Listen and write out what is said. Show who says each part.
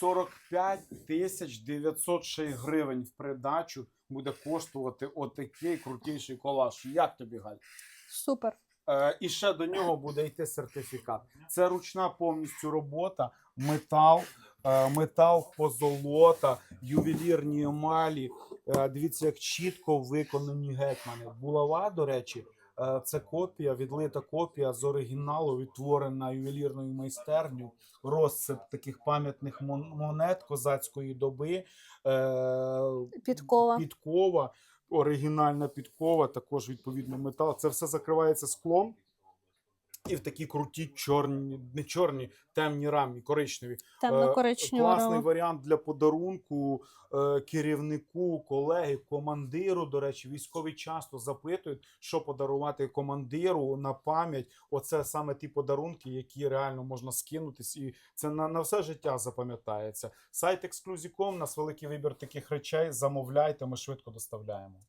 Speaker 1: 45 тисяч 906 гривень в придачу буде коштувати отакий крутіший колаж. Як тобі, Галь?
Speaker 2: Супер.
Speaker 1: Е, і ще до нього буде йти сертифікат. Це ручна повністю робота, метал, е, метал, позолота, ювелірні емалі. Е, дивіться, як чітко виконані гетьмани. Булава, до речі, це копія, відлита копія з оригіналу, відтворена ювелірною майстерню. Розсип таких пам'ятних монет козацької доби. Е,
Speaker 2: Підкова.
Speaker 1: підкова, оригінальна підкова, також відповідно метал. Це все закривається склом. І в такі круті чорні, не чорні, темні рамі, коричневі. Е,
Speaker 2: Темно-коричнева.
Speaker 1: Класний варіант для подарунку е, керівнику, колеги, командиру. До речі, військові часто запитують, що подарувати командиру на пам'ять. Оце саме ті подарунки, які реально можна скинутись, і це на, на все життя запам'ятається. Сайт Exclusive.com, у нас великий вибір таких речей. Замовляйте, ми швидко доставляємо.